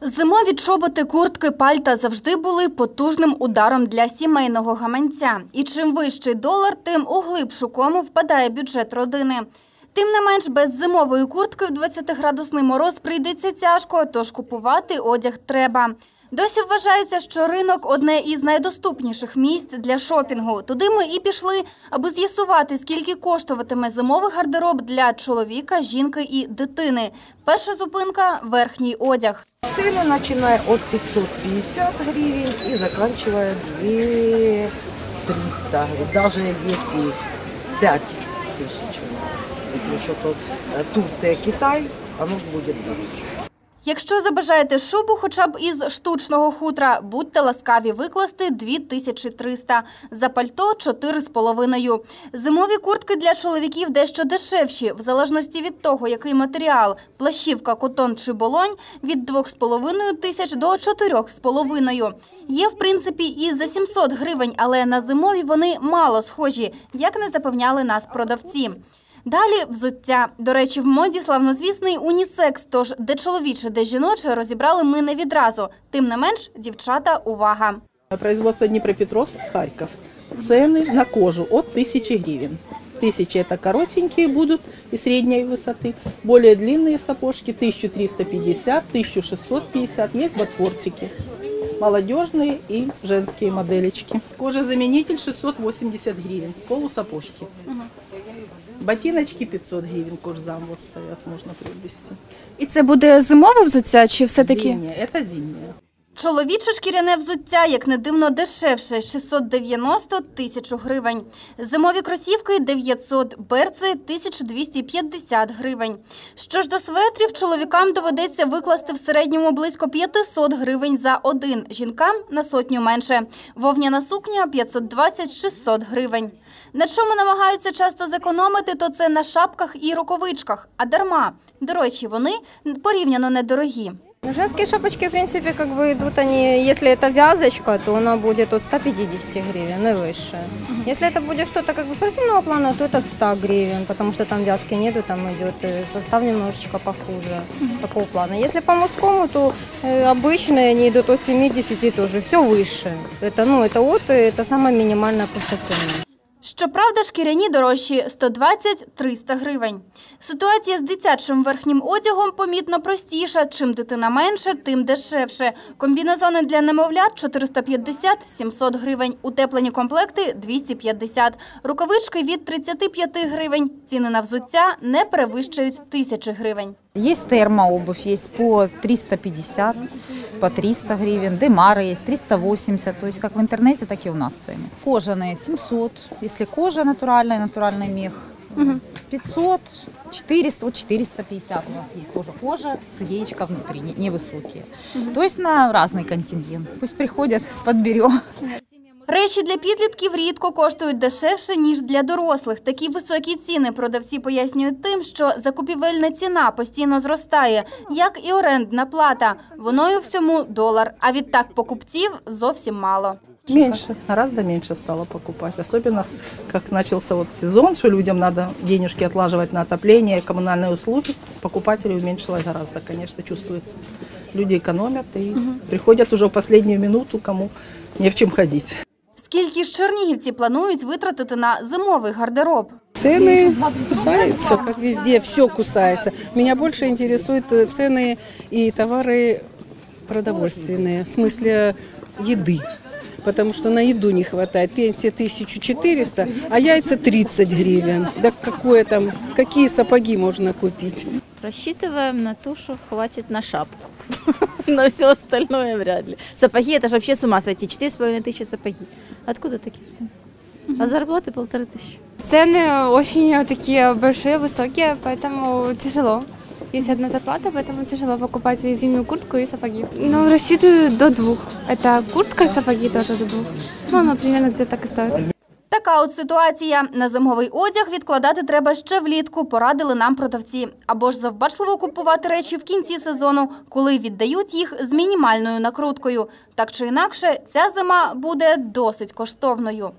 Зимові чоботи, куртки, пальта завжди були потужним ударом для сімейного гаманця. І чим вищий долар, тим у глибшу кому впадає бюджет родини. Тим не менш, без зимової куртки в 20-градусний мороз прийдеться тяжко, тож купувати одяг треба. Досі вважається, що ринок одне із найдоступніших місць для шопінгу. Туди ми і пішли, аби з'ясувати, скільки коштуватиме зимовий гардероб для чоловіка, жінки і дитини. Перша зупинка верхній одяг. Цены начиная от 550 гривен и заканчивая 2300. Даже есть и 5 тысяч у нас. Если что, то э, Турция, Китай, оно ж будет дороже. Якщо забажаєте шубу хоча б із штучного хутра, будьте ласкаві викласти 2300, за пальто 4,5. Зимові куртки для чоловіків дещо дешевші, в залежності від того, який матеріал – плащівка, котон чи болонь – від 2,5 тисяч до 4,5. Є, в принципі, і за 700 гривень, але на зимові вони мало схожі, як не запевняли нас продавці. Далі взуття. До речі, в моді славнозвісний унісекс, тож де чоловіче, де жіноче розібрали ми не відразу. Тим не менш, дівчата, увага. Производство Днепропетровск, Харьков. Цены на кожу от 1000 гривен. Тысячи это коротенькие будут и средней высоты. Более длинные сапожки 1350, 1650. Есть ботфортики. Молодежные и женские моделечки. Кожезаменитель 680 гривен. Полусапожки. Ботиночки 500 гривен курзам вот стоят, можно приобрести. І це буде зимове взуття чи все-таки? Зимнее, это зимнее. Чоловіче шкіряне взуття, як не дивно, дешевше – 690 тисяч гривень. Зимові кросівки – 900, берці – 1250 гривень. Що ж до светрів, чоловікам доведеться викласти в середньому близько 500 гривень за один, жінкам – на сотню менше. Вовняна сукня – 520-600 гривень. На чому намагаються часто зекономити, то це на шапках і рукавичках. А дарма. До речі, вони порівняно недорогі. Ну, Женские шапочки, в принципе, как бы идут они, если это вязочка, то она будет от 150 гривен и выше. Если это будет что-то как бы спортивного плана, то это от 100 гривен, потому что там вязки нету, там идет э, состав немножечко похуже такого плана. Если по мужскому, то э, обычные они идут от 70 тоже, все выше. Это, ну, это от, это самая минимальная просто цена. Щоправда, шкіряні дорожчі 120-300 гривень. Ситуація з дитячим верхнім одягом помітно простіша. Чим дитина менше, тим дешевше. Комбінезони для немовлят 450-700 гривень. Утеплені комплекти 250. Рукавички від 35 гривень. Ціни на взуття не перевищують тисячі гривень. Есть термообувь, есть по 350, по 300 гривен. Демары есть 380, то есть как в интернете, так и у нас цены. Кожаные 700, если кожа натуральная, натуральный мех. 500, 400, вот 450 у нас есть тоже кожа с яичко внутри, не- невысокие. То есть на разный контингент. Пусть приходят, подберем. Речі для підлітків рідко коштують дешевше, ніж для дорослих. Такі високі ціни продавці пояснюють тим, що закупівельна ціна постійно зростає, як і орендна плата. Воною всьому долар, а відтак покупців зовсім мало. Меньше, гораздо меньше стало покупать. Особенно, как начался вот сезон, что людям надо денежки отлаживать на отопление, коммунальные услуги. Покупателей уменьшилось гораздо, конечно, чувствуется. Люди экономят и приходят уже в последнюю минуту, кому не в чем ходить. Скільки ж чернігівці планують витратити на зимовий гардероб? Цены кусаются, как везде, все кусается. Меня больше интересуют э, цены и товары продовольственные, в смысле еды. Потому что на еду не хватает. Пенсия 1400, а яйца 30 гривен. Да какое там, какие сапоги можно купить? Рассчитываем на то, что хватит на шапку. На все остальное вряд ли. Сапоги, это же вообще с ума сойти. Четыре с половиной тысячи сапоги. Откуда такие цены? А зарплаты полторы тысячи. Цены очень такие большие, высокие, поэтому тяжело. Есть одна зарплата, поэтому тяжело покупать и зимнюю куртку и сапоги. Ну, рассчитываю до двух. Это куртка и сапоги тоже до двух. Ну, она примерно где-то так и стоит. Така от ситуація. На зимовий одяг відкладати треба ще влітку, порадили нам продавці. Або ж завбачливо купувати речі в кінці сезону, коли віддають їх з мінімальною накруткою. Так чи інакше, ця зима буде досить коштовною.